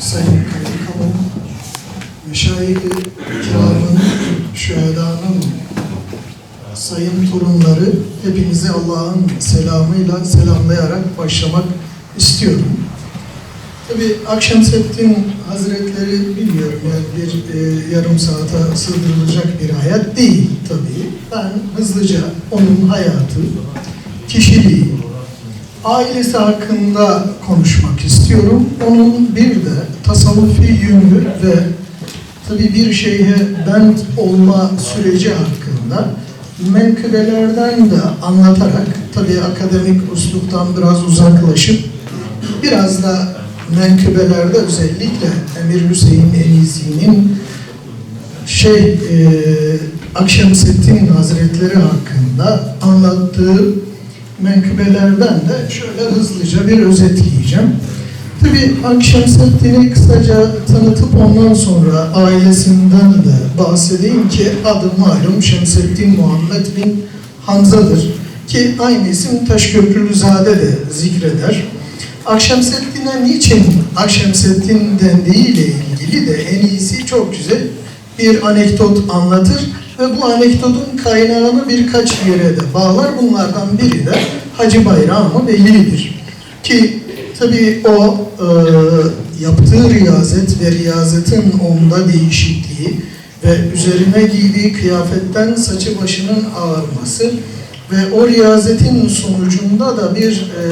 Sayın Kaymakamım, Meşayih-i Kiramın, Şühedanın, Sayın torunları, hepinizi Allah'ın selamıyla selamlayarak başlamak istiyorum. Tabi Akşemseddin Hazretleri bilmiyorum yani bir e, yarım saate sığdırılacak bir hayat değil tabii. Ben hızlıca onun hayatı, kişiliği, ailesi hakkında konuşmak istiyorum. Onun bir de tasavvufi yönü ve tabii bir şeyhe bent olma süreci hakkında menkıbelerden de anlatarak tabii akademik usluptan biraz uzaklaşıp biraz da menkıbelerde özellikle Emir Hüseyin Enisi'nin şey e, Akşemseddin Hazretleri hakkında anlattığı menkıbelerden de şöyle hızlıca bir özetleyeceğim. Tabi Akşemseddin'i kısaca tanıtıp ondan sonra ailesinden de bahsedeyim ki adı malum Şemseddin Muhammed bin Hamza'dır. Ki aynı isim Taşköprülüzade de zikreder. Akşemseddin'e niçin Akşemseddin dendiği ile ilgili de en iyisi çok güzel bir anekdot anlatır ve bu anekdotun kaynağını birkaç yere de bağlar. Bunlardan biri de Hacı Bayramı Veli'dir. Ki tabii o e, yaptığı riyazet ve riyazetin onda değişikliği ve üzerine giydiği kıyafetten saçı başının ağarması ve o riyazetin sonucunda da bir e,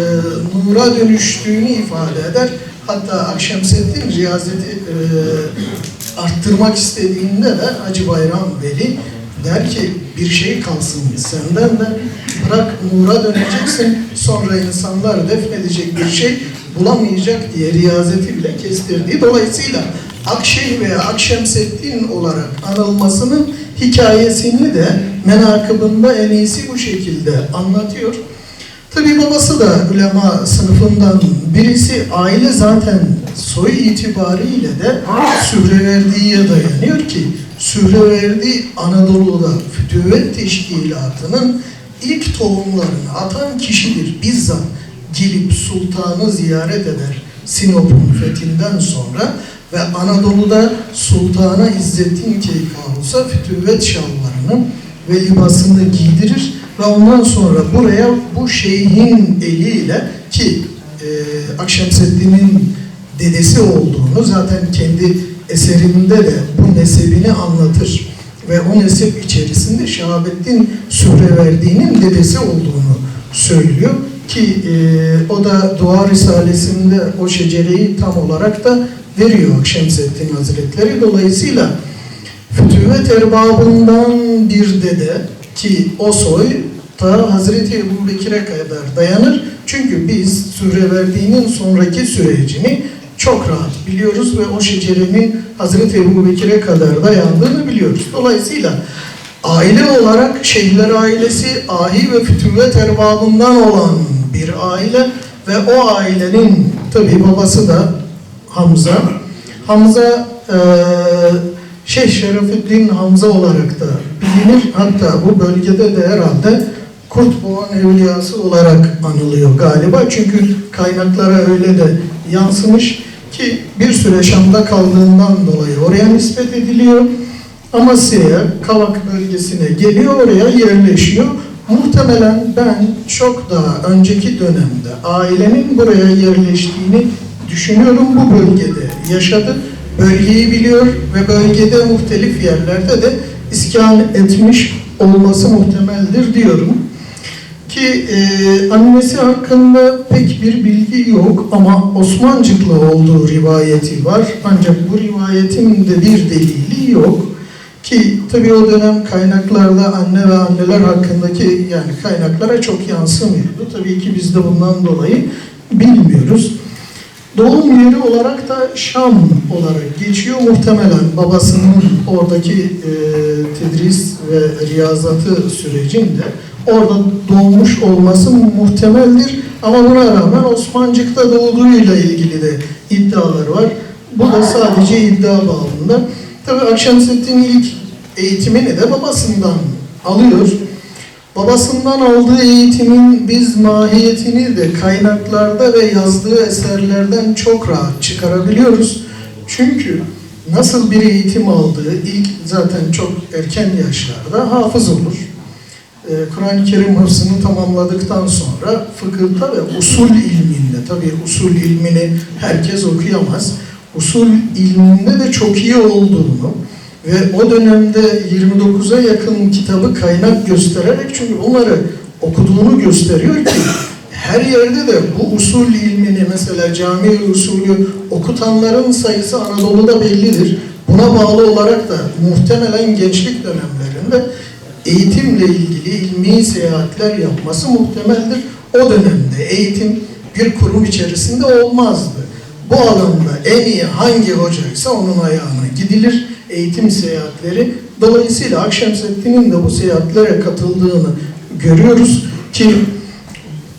nura dönüştüğünü ifade eder. Hatta Akşemseddin riyazeti e, arttırmak istediğinde de Hacı Bayram Veli der ki bir şey kalsın senden de bırak nura döneceksin sonra insanlar defnedecek bir şey bulamayacak diye riyazeti bile kestirdi. Dolayısıyla Akşey veya Akşemseddin olarak anılmasının hikayesini de menakıbında en iyisi bu şekilde anlatıyor. Tabi babası da ulema sınıfından birisi. Aile zaten soy itibariyle de Sühreverdi'ye dayanıyor ki Sühreverdi Anadolu'da Fütüvet Teşkilatı'nın ilk tohumlarını atan kişidir. Bizzat gelip sultanı ziyaret eder Sinop'un fethinden sonra ve Anadolu'da Sultana İzzettin Keykanusa fütüvet şalvarını ve libasını giydirir ve ondan sonra buraya bu şeyhin eliyle ki e, Akşemseddin'in dedesi olduğunu zaten kendi eserinde de bu nesebini anlatır ve o nesep içerisinde Şahabettin Sühreverdi'nin dedesi olduğunu söylüyor ki e, o da Dua Risalesi'nde o şecereyi tam olarak da veriyor Akşemseddin Hazretleri. Dolayısıyla fütüvet erbabından bir dede ki o soy ta Hazreti Ebu Bekir'e kadar dayanır. Çünkü biz Sühreverdi'nin sonraki sürecini çok rahat biliyoruz ve o şecerenin Hazreti Ebu Bekir'e kadar dayandığını biliyoruz. Dolayısıyla aile olarak Şeyhler ailesi ahi ve fütüvet erbabından olan bir aile ve o ailenin tabi babası da Hamza. Hamza e, Şeyh Şerefettin Hamza olarak da bilinir. Hatta bu bölgede de herhalde Kurtboğan Evliyası olarak anılıyor galiba. Çünkü kaynaklara öyle de yansımış ki bir süre Şam'da kaldığından dolayı oraya nispet ediliyor. Amasya'ya, Kavak bölgesine geliyor, oraya yerleşiyor. Muhtemelen ben çok daha önceki dönemde ailenin buraya yerleştiğini düşünüyorum bu bölgede yaşadı. Bölgeyi biliyor ve bölgede muhtelif yerlerde de iskan etmiş olması muhtemeldir diyorum. Ki e, annesi hakkında pek bir bilgi yok ama Osmancıklı olduğu rivayeti var. Ancak bu rivayetin de bir delili yok. Ki tabii o dönem kaynaklarda anne ve anneler hakkındaki yani kaynaklara çok yansımıyordu. Tabii ki biz de bundan dolayı bilmiyoruz. Doğum yeri olarak da Şam olarak geçiyor. Muhtemelen babasının oradaki e, tedris ve riyazatı sürecinde orada doğmuş olması muhtemeldir. Ama buna rağmen Osmancık'ta doğduğuyla ilgili de iddialar var. Bu da sadece iddia bağımında. Tabi Akşemseddin ilk eğitimini de babasından alıyor. Babasından aldığı eğitimin biz mahiyetini de kaynaklarda ve yazdığı eserlerden çok rahat çıkarabiliyoruz. Çünkü nasıl bir eğitim aldığı ilk zaten çok erken yaşlarda hafız olur. Ee, Kur'an-ı Kerim hıfzını tamamladıktan sonra fıkıhta ve usul ilminde, tabii usul ilmini herkes okuyamaz. Usul ilminde de çok iyi olduğunu ve o dönemde 29'a yakın kitabı kaynak göstererek çünkü bunları okuduğunu gösteriyor ki her yerde de bu usul ilmini mesela cami usulü okutanların sayısı Anadolu'da bellidir. Buna bağlı olarak da muhtemelen gençlik dönemlerinde eğitimle ilgili ilmi seyahatler yapması muhtemeldir. O dönemde eğitim bir kurum içerisinde olmazdı. Bu alanda en iyi hangi hocaysa onun ayağına gidilir. Eğitim seyahatleri. Dolayısıyla Akşemseddin'in de bu seyahatlere katıldığını görüyoruz ki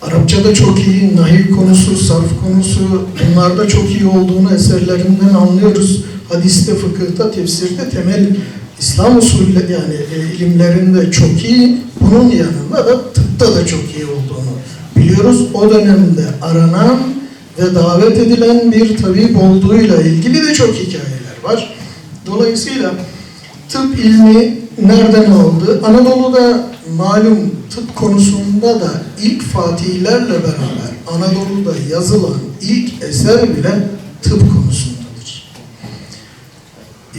Arapçada çok iyi, nahiv konusu, sarf konusu bunlarda çok iyi olduğunu eserlerinden anlıyoruz. Hadiste, fıkıhta, tefsirde temel İslam usulü yani e, ilimlerinde çok iyi. Bunun yanında da tıpta da çok iyi olduğunu biliyoruz. O dönemde aranan ve davet edilen bir tabip olduğuyla ilgili de çok hikayeler var. Dolayısıyla tıp ilmi nereden aldı? Anadolu'da malum tıp konusunda da ilk fatihlerle beraber Anadolu'da yazılan ilk eser bile tıp konusundadır.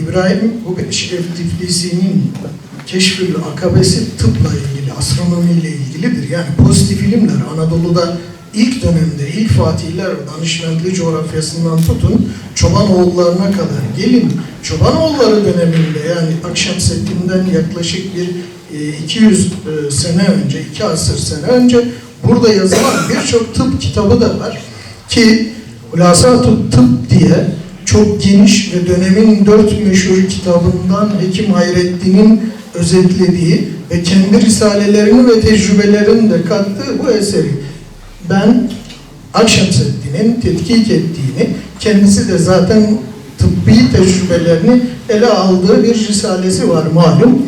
İbrahim Eşref Tiflisi'nin Keşfül Akabesi tıpla ilgili, astronomiyle ilgilidir. Yani pozitif ilimler Anadolu'da ilk dönemde ilk fatihler danışmentli coğrafyasından tutun Çobanoğullarına kadar gelin. Çobanoğulları döneminde yani Akşemseddin'den yaklaşık bir e, 200 e, sene önce, 2 asır sene önce burada yazılan birçok tıp kitabı da var. Ki Hulasat-ı Tıp diye çok geniş ve dönemin dört meşhur kitabından Hekim Hayrettin'in özetlediği ve kendi risalelerini ve tecrübelerini de kattığı bu eseri ben Akşemseddin'in tetkik ettiğini, kendisi de zaten tıbbi tecrübelerini ele aldığı bir risalesi var malum.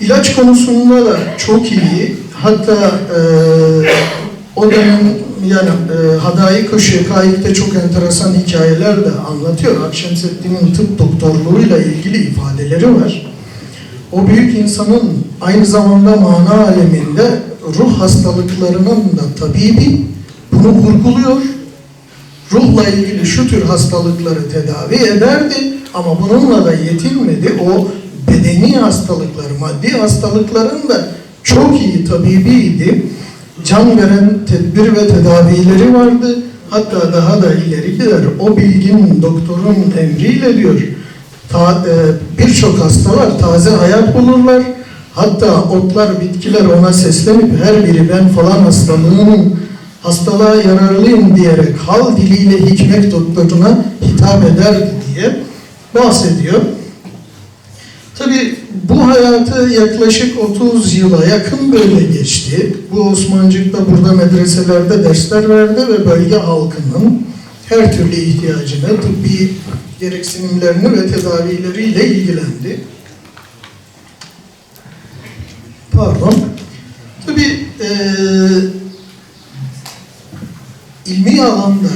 İlaç konusunda da çok iyi. Hatta e, o dönem yani e, Hadayık-ı Şekaik'te çok enteresan hikayeler de anlatıyor. Akşemseddin'in tıp doktorluğuyla ilgili ifadeleri var. O büyük insanın aynı zamanda mana aleminde ruh hastalıklarının da tabibi bunu vurguluyor. Ruhla ilgili şu tür hastalıkları tedavi ederdi ama bununla da yetinmedi. O bedeni hastalıkları, maddi hastalıkların da çok iyi tabibiydi. Can veren tedbir ve tedavileri vardı. Hatta daha da ileri gider. O bilgin doktorun emriyle diyor. Ta, e, Birçok hastalar taze hayat bulurlar. Hatta otlar, bitkiler ona seslenip her biri ben falan hastalığının hastalığa yararlıyım diyerek hal diliyle hikmet doktoruna hitap ederdi diye bahsediyor. Tabi bu hayatı yaklaşık 30 yıla yakın böyle geçti. Bu Osmancık da burada medreselerde dersler verdi ve bölge halkının her türlü ihtiyacını, tıbbi gereksinimlerini ve tedavileriyle ilgilendi. Pardon. Tabi e, ilmi alanda,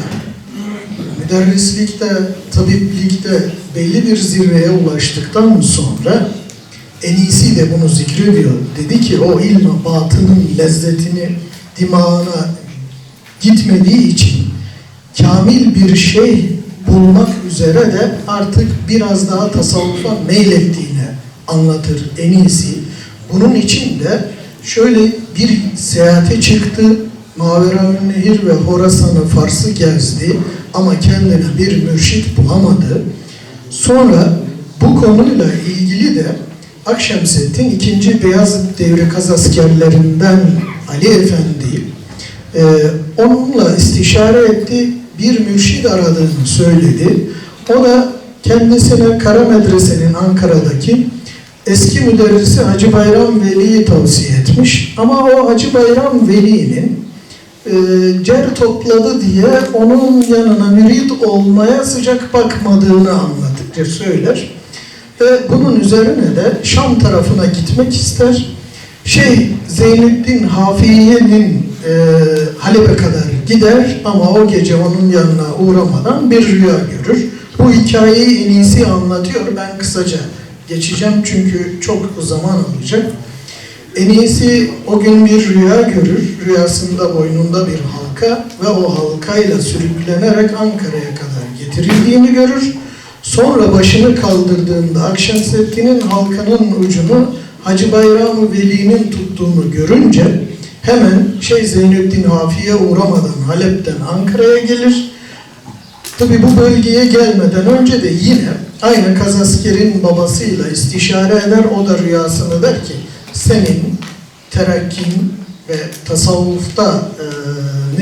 müderrislikte, tabiplikte belli bir zirveye ulaştıktan sonra en iyisi de bunu zikrediyor. Dedi ki o ilmi batının lezzetini dimağına gitmediği için kamil bir şey bulmak üzere de artık biraz daha tasavvufa meylettiğini anlatır en iyisi. Bunun için de şöyle bir seyahate çıktı. Maveraün Nehir ve Horasan'ı Fars'ı gezdi ama kendine bir mürşit bulamadı. Sonra bu konuyla ilgili de Akşemseddin 2. Beyazıt devri kaz askerlerinden Ali Efendi e, onunla istişare etti. Bir mürşid aradığını söyledi. O da kendisine Kara Medrese'nin Ankara'daki eski müderrisi Hacı Bayram Veli'yi tavsiye etmiş. Ama o Hacı Bayram Veli'nin e, cer topladı diye onun yanına mürid olmaya sıcak bakmadığını anlatır, söyler. Ve bunun üzerine de Şam tarafına gitmek ister. Şey Zeynüddin Hafiye'nin e, Halep'e kadar gider ama o gece onun yanına uğramadan bir rüya görür. Bu hikayeyi en iyisi anlatıyor. Ben kısaca geçeceğim çünkü çok zaman alacak. En iyisi o gün bir rüya görür. Rüyasında boynunda bir halka ve o halkayla sürüklenerek Ankara'ya kadar getirildiğini görür. Sonra başını kaldırdığında Akşemseddin'in halkanın ucunu Hacı Bayram Veli'nin tuttuğunu görünce hemen Şeyh Zeynettin Hafi'ye uğramadan Halep'ten Ankara'ya gelir. Tabi bu bölgeye gelmeden önce de yine aynı Kazasker'in babasıyla istişare eder. O da rüyasını der ki senin terakkin ve tasavvufta e,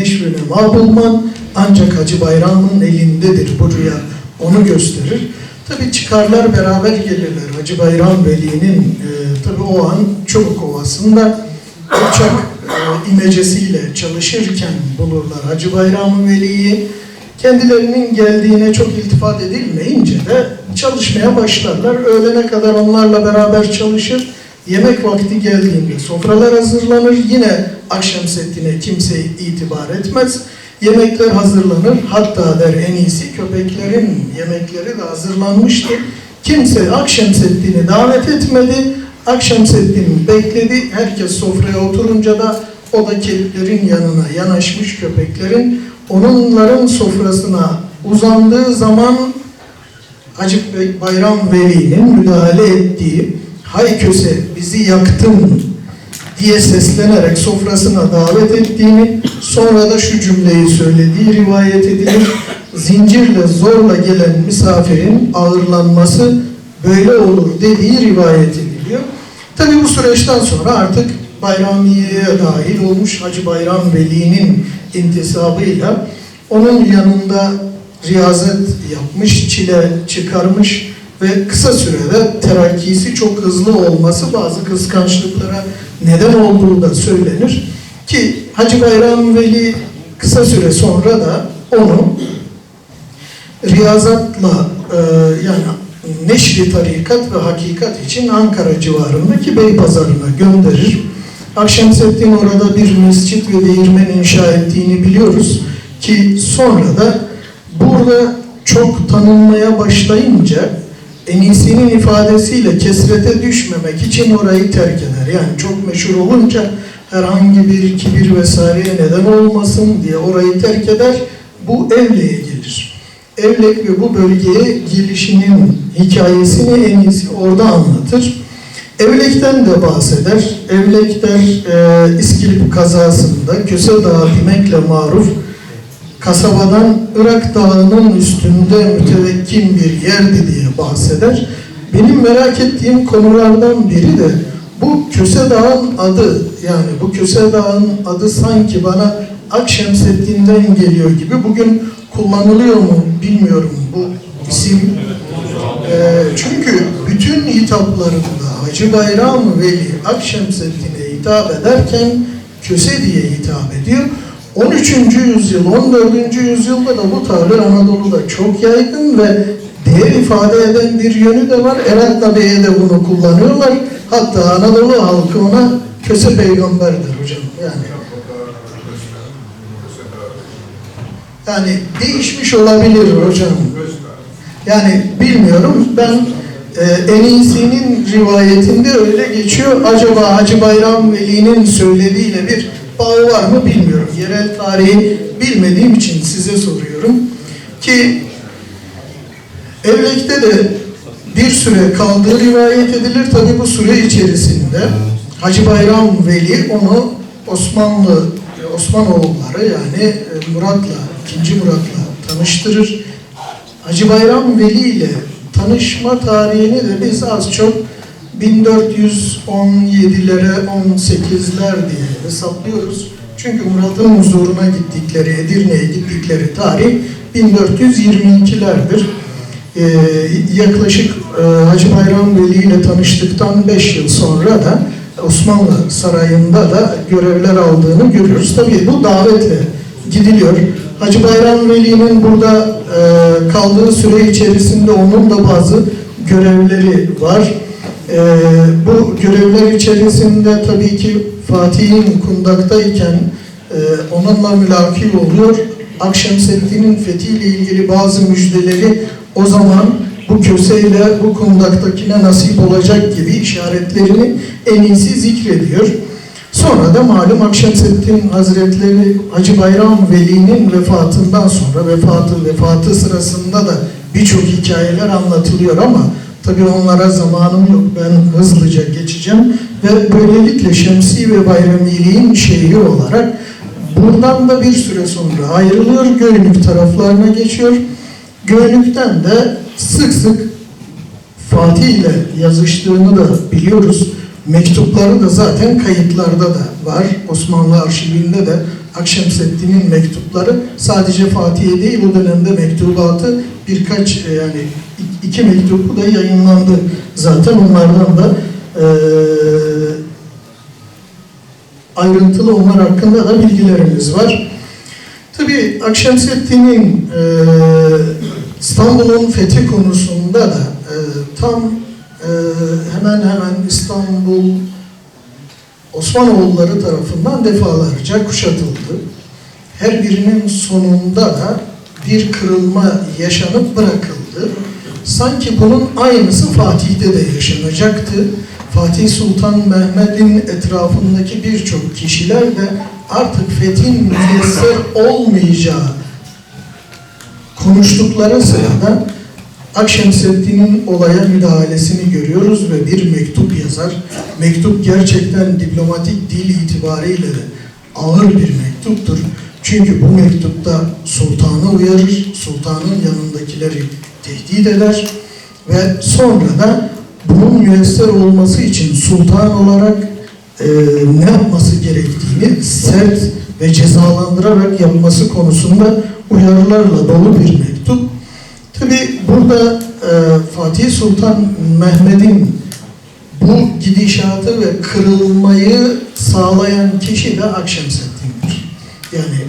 neşrine mal bulman ancak Hacı Bayram'ın elindedir bu rüya. Onu gösterir. Tabi çıkarlar beraber gelirler. Hacı Bayram Veli'nin e, tabi o an Çubuk Ovası'nda uçak e, imecesiyle çalışırken bulurlar Hacı Bayram Veli'yi. Kendilerinin geldiğine çok iltifat edilmeyince de çalışmaya başlarlar. Öğlene kadar onlarla beraber çalışır. Yemek vakti geldiğinde sofralar hazırlanır. Yine Akşemseddin'e kimse itibar etmez. Yemekler hazırlanır. Hatta der en iyisi köpeklerin yemekleri de hazırlanmıştı. Kimse Akşemseddin'i davet etmedi. Akşemseddin bekledi. Herkes sofraya oturunca da o da keliplerin yanına yanaşmış köpeklerin. Onların sofrasına uzandığı zaman Hacı Bayram Veli'nin müdahale ettiği hay köse bizi yaktın diye seslenerek sofrasına davet ettiğini sonra da şu cümleyi söylediği rivayet edilir. Zincirle zorla gelen misafirin ağırlanması böyle olur dediği rivayet ediliyor. Tabi bu süreçten sonra artık Bayramiye'ye dahil olmuş Hacı Bayram Veli'nin intisabıyla onun yanında riyazet yapmış, çile çıkarmış ve kısa sürede terakkisi çok hızlı olması bazı kıskançlıklara neden olduğu da söylenir. Ki Hacı Bayram Veli kısa süre sonra da onu riyazatla e, yani neşri tarikat ve hakikat için Ankara civarındaki Beypazarı'na gönderir. Akşemseddin orada bir mescit ve değirmen inşa ettiğini biliyoruz ki sonra da burada çok tanınmaya başlayınca Enisi'nin ifadesiyle kesrete düşmemek için orayı terk eder. Yani çok meşhur olunca herhangi bir kibir vesaireye neden olmasın diye orayı terk eder. Bu Evle'ye gelir. Evlek ve bu bölgeye gelişinin hikayesini en iyisi orada anlatır. Evlek'ten de bahseder. Evlekler e, İskilip kazasında Köse Dağı demekle maruf kasabadan Irak Dağı'nın üstünde mütevekkin bir yerdi diye bahseder. Benim merak ettiğim konulardan biri de bu Köse Dağı'nın adı yani bu Köse Dağı'nın adı sanki bana Akşemseddin'den geliyor gibi bugün kullanılıyor mu bilmiyorum bu isim. Ee, çünkü bütün hitaplarında Hacı Bayram Veli Akşemseddin'e hitap ederken Köse diye hitap ediyor. 13. yüzyıl, 14. yüzyılda da bu tabir Anadolu'da çok yaygın ve değer ifade eden bir yönü de var. Erat Bey'e de bunu kullanıyorlar. Hatta Anadolu halkı ona köse peygamberdir hocam. Yani yani değişmiş olabilir hocam. Yani bilmiyorum. Ben e, en iyisinin rivayetinde öyle geçiyor. Acaba Hacı Bayram Veli'nin söylediğiyle bir bağı var mı bilmiyorum. Yerel tarihi bilmediğim için size soruyorum. Ki Evlek'te de bir süre kaldığı rivayet edilir. Tabi bu süre içerisinde Hacı Bayram Veli onu Osmanlı Osmanoğulları yani e, Murat'la, ikinci Murat'la tanıştırır. Hacı Bayram Veli ile tanışma tarihini de biz az çok 1417'lere 18'ler diye hesaplıyoruz. Çünkü Murat'ın huzuruna gittikleri, Edirne'ye gittikleri tarih 1422'lerdir. Ee, yaklaşık e, Hacı Bayram Veli ile tanıştıktan 5 yıl sonra da Osmanlı Sarayı'nda da görevler aldığını görüyoruz. Tabii bu davetle gidiliyor. Hacı Bayram Veli'nin burada e, kaldığı süre içerisinde onun da bazı görevleri var. E, bu görevler içerisinde tabii ki Fatih'in kundaktayken e, onunla mülaki oluyor. Akşemseddin'in fethiyle ilgili bazı müjdeleri o zaman bu köseyle bu kundaktakine nasip olacak gibi işaretlerini en iyisi zikrediyor. Sonra da malum Akşemseddin Hazretleri Hacı Bayram Veli'nin vefatından sonra vefatı vefatı sırasında da birçok hikayeler anlatılıyor ama tabii onlara zamanım yok. Ben hızlıca geçeceğim ve böylelikle Şemsi ve Bayrami'liğin şehri olarak buradan da bir süre sonra ayrılıyor. Göynük taraflarına geçiyor. Göynük'ten de sık sık Fatih ile yazıştığını da biliyoruz. Mektupları da zaten kayıtlarda da var. Osmanlı arşivinde de Akşemseddin'in mektupları sadece Fatih'e değil o dönemde mektubatı birkaç e, yani iki mektubu da yayınlandı. Zaten onlardan da e, ayrıntılı onlar hakkında da bilgilerimiz var. Tabii Akşemseddin'in e, İstanbul'un fethi konusunda da e, tam e, hemen hemen İstanbul Osmanoğulları tarafından defalarca kuşatıldı. Her birinin sonunda da bir kırılma yaşanıp bırakıldı. Sanki bunun aynısı Fatih'te de yaşanacaktı. Fatih Sultan Mehmet'in etrafındaki birçok kişiler de artık fethin müyesser olmayacağı konuştukları sırada Akşemseddin'in olaya müdahalesini görüyoruz ve bir mektup yazar. Mektup gerçekten diplomatik dil itibariyle de ağır bir mektuptur. Çünkü bu mektupta sultanı uyarır, sultanın yanındakileri tehdit eder ve sonra da bunun müyesser olması için sultan olarak e, ne yapması gerektiğini sert ve cezalandırarak yapması konusunda uyarılarla dolu bir mektup. Tabi burada e, Fatih Sultan Mehmet'in bu gidişatı ve kırılmayı sağlayan kişi de Akşemseddin'dir. Yani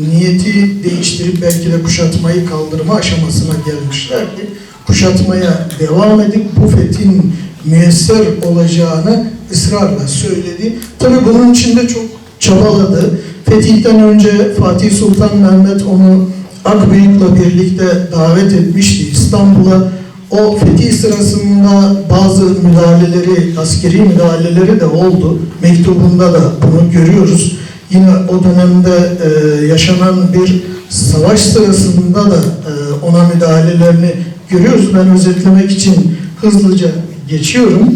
niyeti değiştirip belki de kuşatmayı kaldırma aşamasına gelmişler ki kuşatmaya devam edip bu fethin müyesser olacağını ısrarla söyledi. Tabi bunun için de çok çabaladı. Fetihten önce Fatih Sultan Mehmet onu Akbıyık'la birlikte davet etmişti İstanbul'a. O fetih sırasında bazı müdahaleleri, askeri müdahaleleri de oldu. Mektubunda da bunu görüyoruz. Yine o dönemde e, yaşanan bir savaş sırasında da e, ona müdahalelerini görüyoruz. Ben özetlemek için hızlıca geçiyorum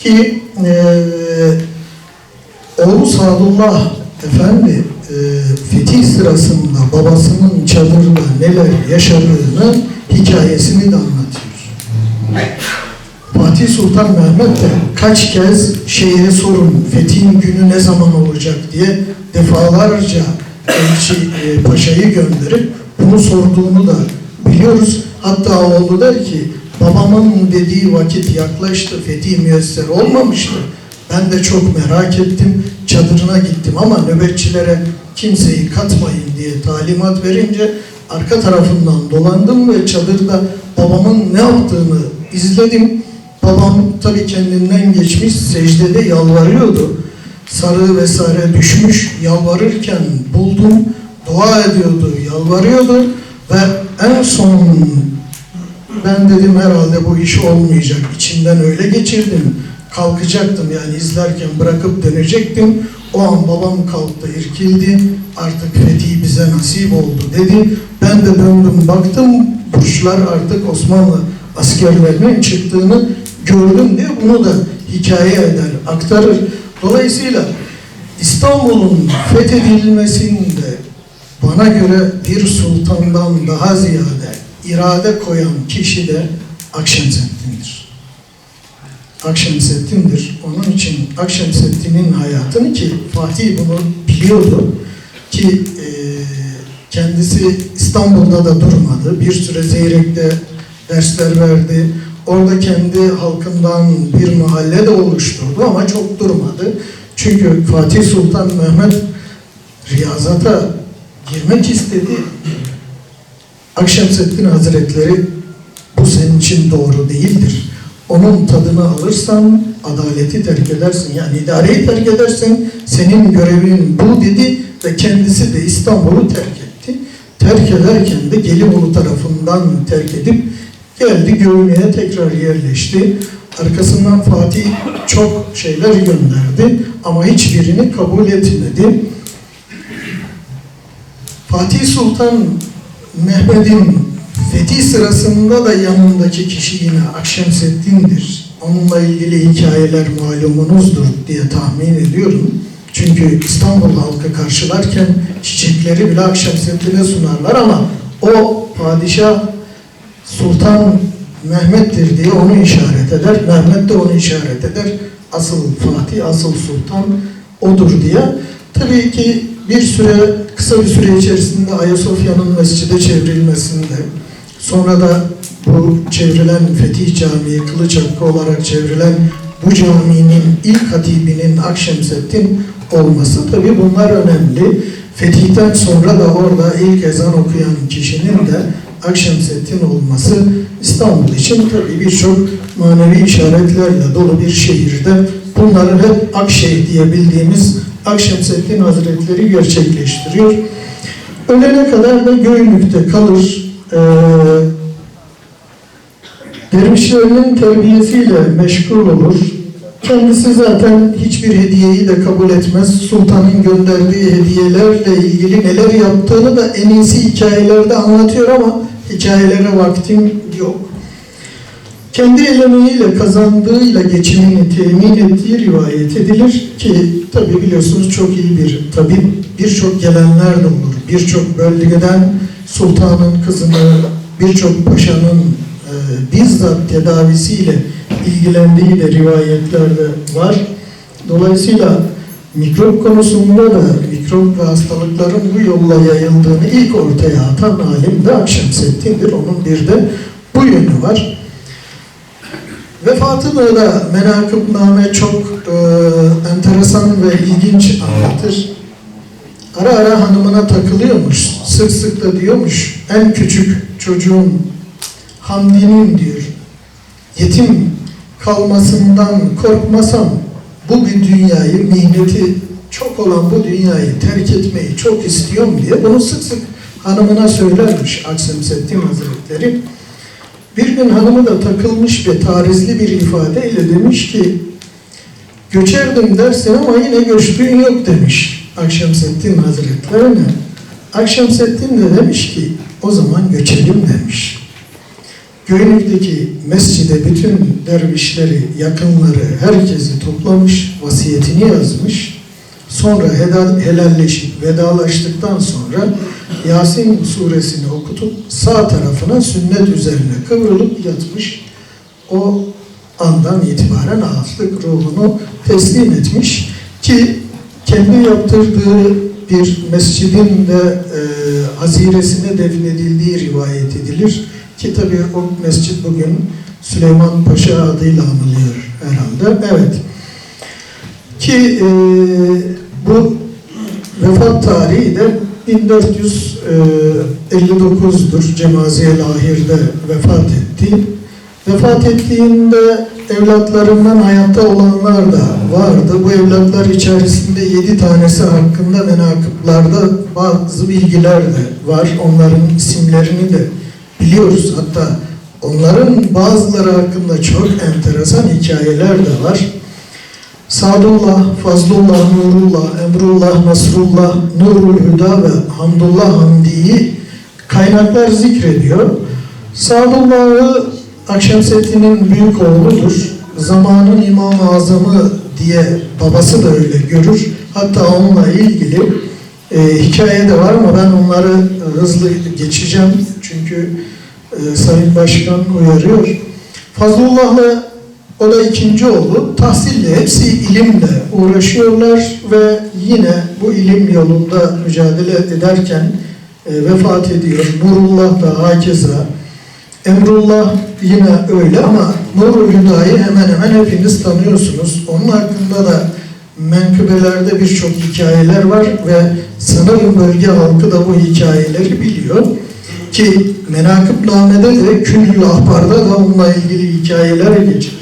ki e, oğlu Sadullah Efendi e, fetih sırasında babasının çadırında neler yaşadığını hikayesini de anlatıyor. Fatih Sultan Mehmet de kaç kez şehre sorun fethin günü ne zaman olacak diye defalarca elçi e, paşayı gönderip bunu sorduğunu da biliyoruz. Hatta oğlu der ki babamın dediği vakit yaklaştı fetih müyesser olmamıştı. Ben de çok merak ettim. Çadırına gittim ama nöbetçilere kimseyi katmayın diye talimat verince arka tarafından dolandım ve çadırda babamın ne yaptığını izledim. Babam tabii kendinden geçmiş secdede yalvarıyordu. Sarığı vesaire düşmüş yalvarırken buldum. Dua ediyordu, yalvarıyordu ve en son ben dedim herhalde bu iş olmayacak. İçimden öyle geçirdim. Kalkacaktım yani izlerken bırakıp dönecektim. O an babam kalktı, irkildi. Artık fethi bize nasip oldu dedi. Ben de döndüm baktım. Burçlar artık Osmanlı askerlerinin çıktığını gördüm diye bunu da hikaye eder, aktarır. Dolayısıyla İstanbul'un fethedilmesinde bana göre bir sultandan daha ziyade irade koyan kişi de Akşemseddin'dir. Akşemseddin'dir. Onun için Akşemseddin'in hayatını ki Fatih bunu biliyordu ki e, kendisi İstanbul'da da durmadı. Bir süre Zeyrek'te dersler verdi. Orada kendi halkından bir mahalle de oluşturdu ama çok durmadı. Çünkü Fatih Sultan Mehmet riyazata girmek istedi. Akşemseddin Hazretleri bu senin için doğru değildir. Onun tadını alırsan adaleti terk edersin. Yani idareyi terk edersen senin görevin bu dedi ve kendisi de İstanbul'u terk etti. terk ederken de Gelibolu tarafından terk edip geldi Göğme'ye tekrar yerleşti. Arkasından Fatih çok şeyler gönderdi ama hiçbirini kabul etmedi. Fatih Sultan Mehmet'in fethi sırasında da yanındaki kişi yine Akşemseddin'dir. Onunla ilgili hikayeler malumunuzdur diye tahmin ediyorum. Çünkü İstanbul halkı karşılarken çiçekleri bile Akşemseddin'e sunarlar ama o padişah Sultan Mehmet'tir diye onu işaret eder. Mehmet de onu işaret eder. Asıl Fatih, asıl Sultan odur diye. Tabii ki bir süre, kısa bir süre içerisinde Ayasofya'nın mescide çevrilmesinde, sonra da bu çevrilen Fetih Camii, Kılıç Hakkı olarak çevrilen bu caminin ilk hatibinin Akşemseddin olması tabii bunlar önemli. Fetihten sonra da orada ilk ezan okuyan kişinin de Akşemseddin olması İstanbul için tabii birçok manevi işaretlerle dolu bir şehirde bunların hep Akşehir diye bildiğimiz Akşemseddin Hazretleri gerçekleştiriyor. Ölene kadar da Göynük'te kalır. Ee, dervişlerinin terbiyesiyle meşgul olur. Kendisi zaten hiçbir hediyeyi de kabul etmez. Sultanın gönderdiği hediyelerle ilgili neler yaptığını da en iyisi hikayelerde anlatıyor ama hikayelere vaktim yok. Kendi emeğiyle kazandığıyla geçimini temin ettiği rivayet edilir ki tabi biliyorsunuz çok iyi bir tabip birçok gelenler de olur. Birçok bölgeden sultanın kızını, birçok paşanın e, bizzat tedavisiyle ilgilendiği de rivayetlerde var. Dolayısıyla mikrop konusunda da mikrop ve hastalıkların bu yolla yayıldığını ilk ortaya atan alim de Akşemseddin'dir. Onun bir de bu yönü var. Vefatını da menakıbname çok e, enteresan ve ilginç anlatır. Ara ara hanımına takılıyormuş, sık sık da diyormuş, en küçük çocuğum Hamdi'nin diyor, yetim kalmasından korkmasam bu bir dünyayı, mihneti çok olan bu dünyayı terk etmeyi çok istiyorum diye bunu sık sık hanımına söylermiş Aksemseddin Hazretleri. Bir gün hanımı da takılmış ve tarizli bir ifadeyle demiş ki göçerdim dersin ama yine göçtüğün yok demiş Akşemseddin Hazretlerine. Akşemseddin de demiş ki o zaman göçelim demiş. Göynük'teki mescide bütün dervişleri, yakınları, herkesi toplamış, vasiyetini yazmış. Sonra helal, helalleşip vedalaştıktan sonra Yasin suresini okutup sağ tarafına sünnet üzerine kıvrılıp yatmış. O andan itibaren ağızlık ruhunu teslim etmiş ki kendi yaptırdığı bir mescidin de e, haziresine defnedildiği rivayet edilir. Ki tabi o mescit bugün Süleyman Paşa adıyla anılıyor herhalde. Evet. Ki e, bu vefat tarihi de 1459'dur. Cemaziye Lahir'de vefat etti. Vefat ettiğinde evlatlarından hayatta olanlar da vardı. Bu evlatlar içerisinde yedi tanesi hakkında menakıplarda bazı bilgiler de var. Onların isimlerini de biliyoruz. Hatta onların bazıları hakkında çok enteresan hikayeler de var. Sadullah, Fazlullah, Nurullah, Emrullah, Nasrullah, Nurul Hüda ve Hamdullah Hamdi'yi kaynaklar zikrediyor. Sadullah'ı Akşemseddin'in büyük oğludur. Zamanın İmam-ı Azamı diye babası da öyle görür. Hatta onunla ilgili e, hikaye de var ama ben onları hızlı geçeceğim. Çünkü e, Sayın Başkan uyarıyor. Fazlullah'la o da ikinci oğlu. Tahsille, hepsi ilimle uğraşıyorlar ve yine bu ilim yolunda mücadele ederken e, vefat ediyor. Nurullah da hakeza. Emrullah yine öyle ama Nurul Hüda'yı hemen hemen hepiniz tanıyorsunuz. Onun hakkında da menkıbelerde birçok hikayeler var ve sanırım bölge halkı da bu hikayeleri biliyor. Ki Menakıbname'de de Küllü Ahbar'da da onunla ilgili hikayeler geçirir.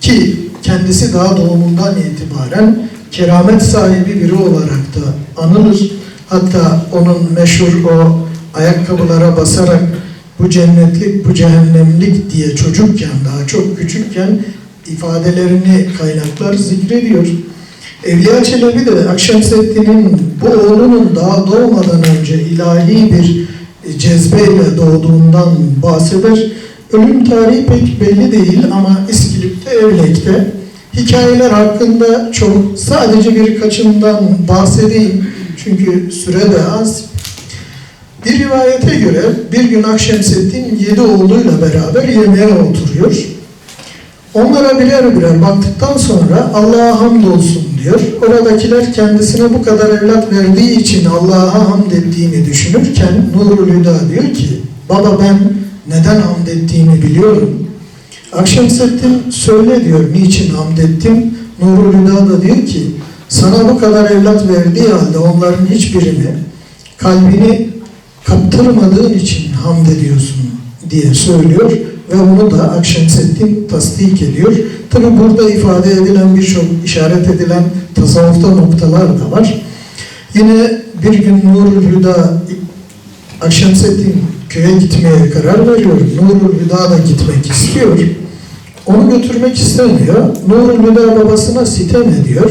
Ki kendisi daha doğumundan itibaren keramet sahibi biri olarak da anılır. Hatta onun meşhur o ayakkabılara basarak bu cennetlik, bu cehennemlik diye çocukken, daha çok küçükken ifadelerini kaynaklar zikrediyor. Evliya Çelebi de Akşemseddin'in bu oğlunun daha doğmadan önce ilahi bir cezbeyle doğduğundan bahseder. Ölüm tarihi pek belli değil ama İskilip'te, Evlek'te hikayeler hakkında çok sadece birkaçından bahsedeyim. Çünkü süre de az. Bir rivayete göre bir gün Akşemseddin yedi oğluyla beraber yemeğe oturuyor. Onlara birer birer baktıktan sonra Allah'a hamdolsun diyor. Oradakiler kendisine bu kadar evlat verdiği için Allah'a hamd ettiğini düşünürken Nurul Hüda diyor ki baba ben neden hamd ettiğimi biliyorum. Akşemseddin söyle diyor niçin hamd ettim. Nurul Hüda da diyor ki sana bu kadar evlat verdiği halde onların hiçbirini kalbini kaptırmadığın için hamd ediyorsun diye söylüyor ve onu da Akşemseddin tasdik ediyor. Tabi burada ifade edilen birçok işaret edilen tasavvufta noktalar da var. Yine bir gün Nurul Hüda Akşemseddin köye gitmeye karar veriyor. Nurul Hüda da gitmek istiyor. Onu götürmek istemiyor. Nurul Hüda babasına sitem ediyor.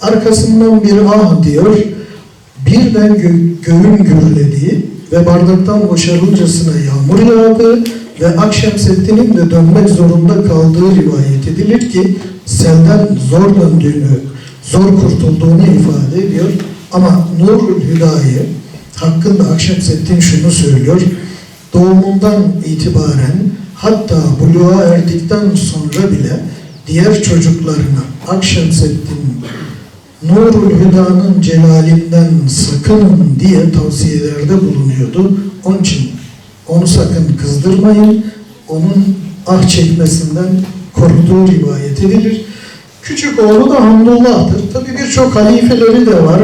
Arkasından bir ah diyor. Birden gö- göğün gürlediği ve bardaktan boşarılcasına yağmur yağdı ve Akşemseddin'in de dönmek zorunda kaldığı rivayet edilir ki selden zor döndüğünü, zor kurtulduğunu ifade ediyor. Ama Nurul Hüda'yı hakkında Akşemseddin şunu söylüyor. Doğumundan itibaren hatta buluğa erdikten sonra bile diğer çocuklarına Akşemseddin Nurul Hüda'nın celalinden sakının diye tavsiyelerde bulunuyordu. Onun için onu sakın kızdırmayın. Onun ah çekmesinden koruduğu rivayet edilir. Küçük oğlu da Hamdullah'tır. Tabi birçok halifeleri de var.